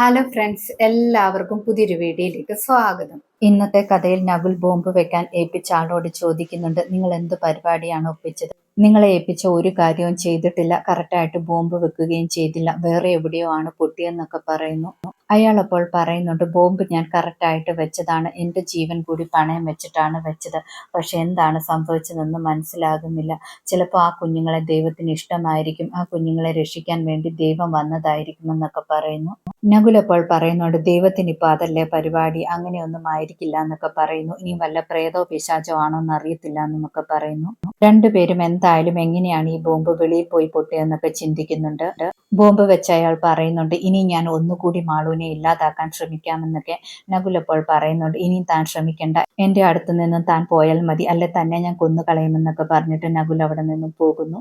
Hello friends എല്ലാവർക്കും പുതിയൊരു വീഡിയോയിലേക്ക് സ്വാഗതം. ഇന്നത്തെ കഥയിൽ നവിൽ ബോംബ് വെക്കാൻ ഏൽപ്പിച്ച ആളോട് ചോദിക്കുന്നുണ്ട് നിങ്ങൾ എന്ത് പരിപാടിയാണ് ഒപ്പിച്ചത്? നിങ്ങളെ ഏൽപ്പിച്ച ഒരു കാര്യവും ചെയ്തിട്ടില്ല കറക്റ്റായിട്ട് ബോംബ് വെക്കുകയും ചെയ്തില്ല വേറെ എവിടെയോ ആണ് പൊട്ടിയെന്നൊക്കെ പറയുന്നു. അയാൾ അപ്പോൾ പറയുന്നുണ്ട് ബോംബ് ഞാൻ കറക്റ്റായിട്ട് വെച്ചതാണ്. എന്റെ ജീവൻ കൂടി പണയം വെച്ചിട്ടാണ് വെച്ചത്. പക്ഷെ എന്താണ് സംഭവിച്ചതെന്ന് മനസ്സിലാകുന്നില്ല. ചിലപ്പോൾ ആ കുഞ്ഞുങ്ങളെ ദൈവത്തിന് ഇഷ്ടമായിരിക്കും. ആ കുഞ്ഞുങ്ങളെ രക്ഷിക്കാൻ വേണ്ടി ദൈവം വന്നതായിരിക്കും എന്നൊക്കെ പറയുന്നു. നകുൽ അപ്പോൾ പറയുന്നുണ്ട് ദൈവത്തിന് ഇപ്പൊ അതല്ലേ പരിപാടി? അങ്ങനെയൊന്നും ആയിരിക്കില്ല എന്നൊക്കെ പറയുന്നു. ഇനി വല്ല പ്രേതോ പിശാചോ ആണോ എന്ന് അറിയത്തില്ല എന്നൊക്കെ പറയുന്നു. രണ്ടുപേരും എന്തായാലും എങ്ങനെയാണ് ഈ ബോംബ് വെളിയിൽ പോയി പൊട്ടിയെന്നൊക്കെ ചിന്തിക്കുന്നുണ്ട്. ബോംബ് വെച്ച അയാൾ പറയുന്നുണ്ട് ഇനി ഞാൻ ഒന്നുകൂടി മാളൂനെ ഇല്ലാതാക്കാൻ ശ്രമിക്കാമെന്നൊക്കെ നകുൽ അപ്പോൾ പറയുന്നുണ്ട്. ഇനി താൻ ശ്രമിക്കേണ്ട. എന്റെ അടുത്തു നിന്നും താൻ പോയാൽ മതി. അല്ലെ തന്നെ ഞാൻ കൊന്നുകളയുമെന്നൊക്കെ പറഞ്ഞിട്ട് നകുൽ അവിടെ നിന്നും പോകുന്നു.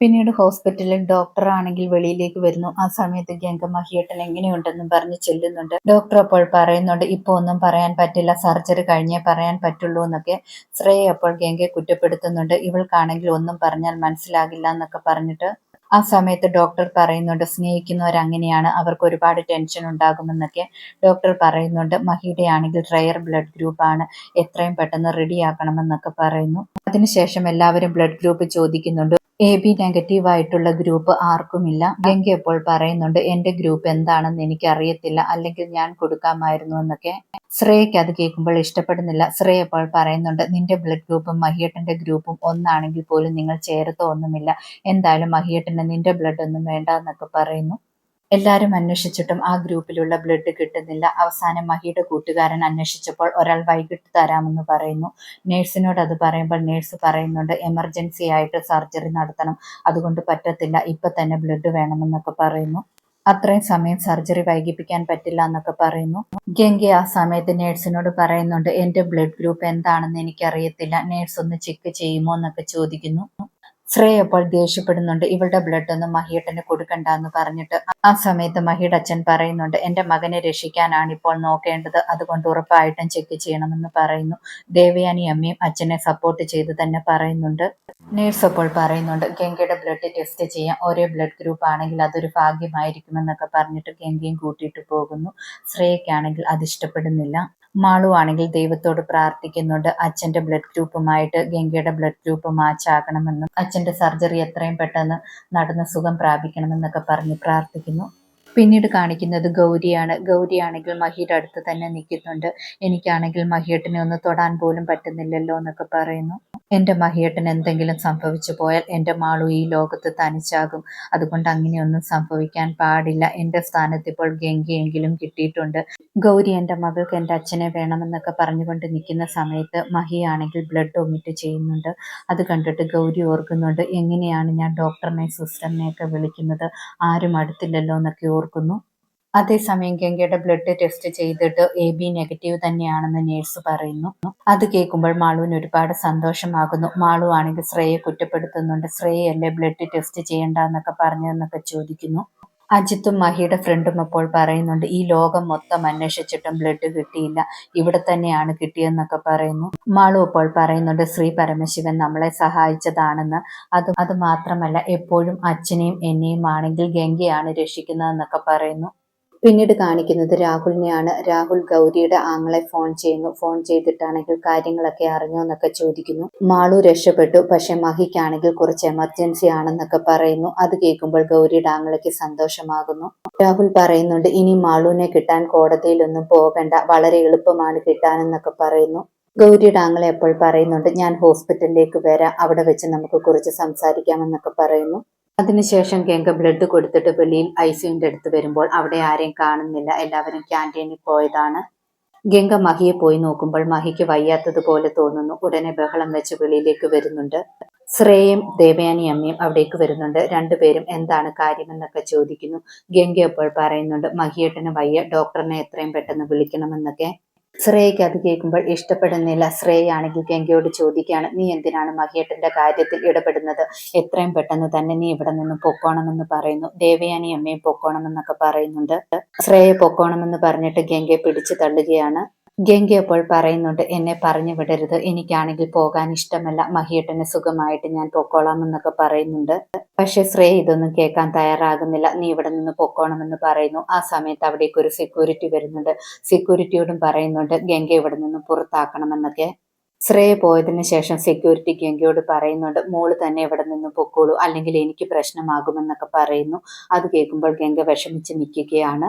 പിന്നീട് ഹോസ്പിറ്റലിൽ ഡോക്ടർ ആണെങ്കിൽ വെളിയിലേക്ക് വരുന്നു. ആ സമയത്ത് ഗംഗ മഹിയേട്ടൻ എങ്ങനെയുണ്ടെന്നും പറഞ്ഞ് ചെല്ലുന്നുണ്ട്. ഡോക്ടർ അപ്പോൾ പറയുന്നുണ്ട് ഇപ്പൊ ഒന്നും പറയാൻ പറ്റില്ല. സർജറി കഴിഞ്ഞേ പറയാൻ പറ്റുള്ളൂ എന്നൊക്കെ ശ്രേയ അപ്പോൾ ഗംഗയെ കുറ്റപ്പെടുത്തുന്നുണ്ട്. ഇവൾക്കാണെങ്കിൽ ഒന്നും പറഞ്ഞാൽ മനസ്സിലാകില്ല എന്നൊക്കെ പറഞ്ഞിട്ട് ആ സമയത്ത് ഡോക്ടർ പറയുന്നുണ്ട് സ്നേഹിക്കുന്നവർ അങ്ങനെയാണ് അവർക്ക് ഒരുപാട് ടെൻഷൻ ഉണ്ടാകുമെന്നൊക്കെ ഡോക്ടർ പറയുന്നുണ്ട്. മഹിയുടെ ആണെങ്കിൽ റയർ ബ്ലഡ് ഗ്രൂപ്പ് ആണ്. എത്രയും പെട്ടെന്ന് റെഡിയാക്കണമെന്നൊക്കെ പറയുന്നു. അതിനുശേഷം എല്ലാവരും ബ്ലഡ് ഗ്രൂപ്പ് ചോദിക്കുന്നുണ്ട്. എ ബി നെഗറ്റീവ് ആയിട്ടുള്ള ഗ്രൂപ്പ് ആർക്കുമില്ല. ഗംഗ അപ്പോൾ പറയുന്നുണ്ട് എന്റെ ഗ്രൂപ്പ് എന്താണെന്ന് എനിക്ക് അറിയത്തില്ല അല്ലെങ്കിൽ ഞാൻ കൊടുക്കാമായിരുന്നു എന്നൊക്കെ. ശ്രേയയ്ക്ക് അത് കേൾക്കുമ്പോൾ ഇഷ്ടപ്പെടുന്നില്ല. ശ്രേയ അപ്പോൾ പറയുന്നുണ്ട് നിന്റെ ബ്ലഡ് ഗ്രൂപ്പും മഹിയേട്ടന്റെ ഗ്രൂപ്പും ഒന്നാണെങ്കിൽ പോലും നിങ്ങൾ ചേർത്തോ ഒന്നുമില്ല. എന്തായാലും മഹിയേട്ടന് നിന്റെ ബ്ലഡ് ഒന്നും വേണ്ട എന്നൊക്കെ പറയുന്നു. എല്ലാവരും അന്വേഷിച്ചിട്ടും ആ ഗ്രൂപ്പിലുള്ള ബ്ലഡ് കിട്ടുന്നില്ല. അവസാനം മഹിയുടെ കൂട്ടുകാരൻ അന്വേഷിച്ചപ്പോൾ ഒരാൾ വൈകിട്ട് തരാമെന്ന് പറയുന്നു. നേഴ്സിനോട് അത് പറയുമ്പോൾ നേഴ്സ് പറയുന്നുണ്ട് എമർജൻസി ആയിട്ട് സർജറി നടത്തണം. അതുകൊണ്ട് പറ്റത്തില്ല. ഇപ്പൊ തന്നെ ബ്ലഡ് വേണമെന്നൊക്കെ പറയുന്നു. അത്രയും സമയം സർജറി വൈകിപ്പിക്കാൻ പറ്റില്ല എന്നൊക്കെ പറയുന്നു. ഗംഗ ആ സമയത്ത് നേഴ്സിനോട് പറയുന്നുണ്ട് എന്റെ ബ്ലഡ് ഗ്രൂപ്പ് എന്താണെന്ന് എനിക്കറിയത്തില്ല. നേഴ്സ് ഒന്ന് ചെക്ക് ചെയ്യുമോ? എന്നൊക്കെ ചോദിക്കുന്നു. ശ്രേയ അപ്പോൾ ദേഷ്യപ്പെടുന്നുണ്ട്. ഇവളുടെ ബ്ലഡ് ഒന്നും മഹിയേട്ടന് കൊടുക്കണ്ട എന്ന് പറഞ്ഞിട്ട് ആ സമയത്ത് മഹിയുടെ അച്ഛൻ പറയുന്നുണ്ട് എന്റെ മകനെ രക്ഷിക്കാനാണ് ഇപ്പോൾ നോക്കേണ്ടത്. അതുകൊണ്ട് ഉറപ്പായിട്ടും ചെക്ക് ചെയ്യണമെന്ന് പറയുന്നു. ദേവയാനി അമ്മയും അച്ഛനെ സപ്പോർട്ട് ചെയ്ത് തന്നെ പറയുന്നുണ്ട്. നേഴ്സ് അപ്പോൾ പറയുന്നുണ്ട് ഗംഗയുടെ ബ്ലഡ് ടെസ്റ്റ് ചെയ്യാം ഒരേ ബ്ലഡ് ഗ്രൂപ്പ് ആണെങ്കിൽ അതൊരു ഭാഗ്യമായിരിക്കുമെന്നൊക്കെ പറഞ്ഞിട്ട് ഗംഗയും കൂട്ടിയിട്ട് പോകുന്നു. ശ്രേയക്കാണെങ്കിൽ അത് ഇഷ്ടപ്പെടുന്നില്ല. മാളു ആണെങ്കിൽ ദൈവത്തോട് പ്രാർത്ഥിക്കുന്നുണ്ട്. അച്ഛന്റെ ബ്ലഡ് ഗ്രൂപ്പുമായിട്ട് ഗംഗയുടെ ബ്ലഡ് ഗ്രൂപ്പ് മാച്ച് ആകണമെന്നും അച്ഛന്റെ സർജറി എത്രയും പെട്ടെന്ന് നടന്ന് സുഖം പ്രാപിക്കണമെന്നൊക്കെ പറഞ്ഞ് പ്രാർത്ഥിക്കുന്നു. പിന്നീട് കാണിക്കുന്നത് ഗൗരിയാണ്. ഗൗരിയാണെങ്കിൽ മഹിയുടെ അടുത്ത് തന്നെ നിൽക്കുന്നുണ്ട്. എനിക്കാണെങ്കിൽ മഹിയേട്ടനെ ഒന്ന് തൊടാൻ പോലും പറ്റുന്നില്ലല്ലോ എന്നൊക്കെ പറയുന്നു. എന്റെ മഹിയേട്ടൻ എന്തെങ്കിലും സംഭവിച്ചു പോയാൽ എന്റെ മാളു ഈ ലോകത്ത് തനിച്ചാകും. അതുകൊണ്ട് അങ്ങനെയൊന്നും സംഭവിക്കാൻ പാടില്ല. എന്റെ സ്ഥാനത്ത് ഇപ്പോൾ ഗംഗയെങ്കിലും കിട്ടിയിട്ടുണ്ട്. ഗൗരി എന്റെ മകൾക്ക് എന്റെ അച്ഛനെ വേണമെന്നൊക്കെ പറഞ്ഞുകൊണ്ട് നിൽക്കുന്ന സമയത്ത് മഹിയാണെങ്കിൽ ബ്ലഡ് ഒമിറ്റ് ചെയ്യുന്നുണ്ട്. അത് കണ്ടിട്ട് ഗൗരി ഓർക്കുന്നുണ്ട്. എങ്ങനെയാണ് ഞാൻ ഡോക്ടറിനെ സിസ്റ്ററിനെയൊക്കെ വിളിക്കുന്നത്? ആരും അടുത്തില്ലല്ലോ എന്നൊക്കെ ഓർക്കുന്നു. അതേസമയം ഗംഗയുടെ ബ്ലഡ് ടെസ്റ്റ് ചെയ്തിട്ട് എ ബി നെഗറ്റീവ് തന്നെയാണെന്ന് നേഴ്സ് പറയുന്നു. അത് കേൾക്കുമ്പോൾ മാളുവിന് ഒരുപാട് സന്തോഷമാകുന്നു. മാളു ആണെങ്കിൽ ശ്രേയെ കുറ്റപ്പെടുത്തുന്നുണ്ട്. ശ്രേയല്ലേ ബ്ലഡ് ടെസ്റ്റ് ചെയ്യണ്ട എന്നൊക്കെ പറഞ്ഞതെന്നൊക്കെ ചോദിക്കുന്നു. അജിത്തും മഹിയുടെ ഫ്രണ്ടും അപ്പോൾ പറയുന്നുണ്ട് ഈ ലോകം മൊത്തം അന്വേഷിച്ചിട്ടും ബ്ലഡ് കിട്ടിയില്ല. ഇവിടെ തന്നെയാണ് കിട്ടിയെന്നൊക്കെ പറയുന്നു. മാളു അപ്പോൾ പറയുന്നുണ്ട് ശ്രീ പരമശിവൻ നമ്മളെ സഹായിച്ചതാണെന്ന്. അത് അത് മാത്രമല്ല എപ്പോഴും അച്ഛനെയും എന്നെയും ആണെങ്കിൽ ഗംഗയാണ് രക്ഷിക്കുന്നതെന്നൊക്കെ പറയുന്നു. പിന്നീട് കാണിക്കുന്നത് രാഹുലിനെയാണ്. രാഹുൽ ഗൗരിയുടെ ആങ്ങളെ ഫോൺ ചെയ്യുന്നു. ഫോൺ ചെയ്തിട്ടാണെങ്കിൽ കാര്യങ്ങളൊക്കെ അറിഞ്ഞോ എന്നൊക്കെ ചോദിക്കുന്നു. മാളു രക്ഷപ്പെട്ടു. പക്ഷെ മഹിക്കാണെങ്കിൽ കുറച്ച് എമർജൻസി ആണെന്നൊക്കെ പറയുന്നു. അത് കേൾക്കുമ്പോൾ ഗൗരിയുടെ ആങ്ങളയ്ക്ക് സന്തോഷമാകുന്നു. രാഹുൽ പറയുന്നുണ്ട് ഇനി മാളുവിനെ കിട്ടാൻ കോടതിയിലൊന്നും പോകണ്ട. വളരെ എളുപ്പമാണ് കിട്ടാനെന്നൊക്കെ പറയുന്നു. ഗൗരിയുടെ ആങ്ങളെ എപ്പോൾ പറയുന്നുണ്ട് ഞാൻ ഹോസ്പിറ്റലിലേക്ക് വരാം. അവിടെ വെച്ച് നമുക്ക് കുറച്ച് സംസാരിക്കാമെന്നൊക്കെ പറയുന്നു. അതിനുശേഷം ഗംഗ ബ്ലഡ് കൊടുത്തിട്ട് വെളിയിൽ ഐ ഐസിയുന്റെ അടുത്ത് വരുമ്പോൾ അവിടെ ആരെയും കാണുന്നില്ല. എല്ലാവരും ക്യാന്റീനിൽ പോയതാണ്. ഗംഗ മഹിയെ പോയി നോക്കുമ്പോൾ മഹിക്ക് വയ്യാത്തതുപോലെ തോന്നുന്നു. ഉടനെ ബഹളം വെച്ച് വെളിയിലേക്ക് വരുന്നുണ്ട്. ശ്രേയയും ദേവയാനി അമ്മയും അവിടേക്ക് വരുന്നുണ്ട്. രണ്ടുപേരും എന്താണ് കാര്യമെന്നൊക്കെ ചോദിക്കുന്നു. ഗംഗ അപ്പോൾ പറയുന്നുണ്ട് മഹിയേട്ടന് വയ്യ. ഡോക്ടറിനെ എത്രയും പെട്ടെന്ന് വിളിക്കണമെന്നൊക്കെ. ശ്രേയയ്ക്ക് അത് കേൾക്കുമ്പോൾ ഇഷ്ടപ്പെടുന്നില്ല. ശ്രേയാണെങ്കിൽ ഗംഗയോട് ചോദിക്കുകയാണ് നീ എന്തിനാണ് മഹിയേട്ടന്റെ കാര്യത്തിൽ ഇടപെടുന്നത്? എത്രയും പെട്ടെന്ന് തന്നെ നീ ഇവിടെ നിന്ന് പൊക്കോണമെന്ന് പറയുന്നു. ദേവയാനി അമ്മയും പൊക്കോണമെന്നൊക്കെ പറയുന്നുണ്ട്. ശ്രേയ പൊക്കോണമെന്ന് പറഞ്ഞിട്ട് ഗംഗയെ പിടിച്ചു തള്ളുകയാണ്. ഗംഗ അപ്പോൾ പറയുന്നുണ്ട് എന്നെ പറഞ്ഞു വിടരുത്. എനിക്കാണെങ്കിൽ പോകാൻ ഇഷ്ടമല്ല. മഹിയേട്ടന് സുഖമായിട്ട് ഞാൻ പൊക്കോളാം എന്നൊക്കെ പറയുന്നുണ്ട്. പക്ഷെ ശ്രേയ ഇതൊന്നും കേൾക്കാൻ തയ്യാറാകുന്നില്ല. നീ ഇവിടെ നിന്ന് പൊക്കോണമെന്ന് പറയുന്നു. ആ സമയത്ത് അവിടേക്ക് ഒരു സെക്യൂരിറ്റി വരുന്നുണ്ട്. സെക്യൂരിറ്റിയോടും പറയുന്നുണ്ട് ഗംഗ ഇവിടെ നിന്ന് പുറത്താക്കണമെന്നൊക്കെ. ശ്രേയ പോയതിനു ശേഷം സെക്യൂരിറ്റി ഗംഗയോട് പറയുന്നുണ്ട് മോൾ തന്നെ ഇവിടെ നിന്ന് പൊക്കോളൂ. അല്ലെങ്കിൽ എനിക്ക് പ്രശ്നമാകുമെന്നൊക്കെ പറയുന്നു. അത് കേൾക്കുമ്പോൾ ഗംഗ വിഷമിച്ച് നിൽക്കുകയാണ്.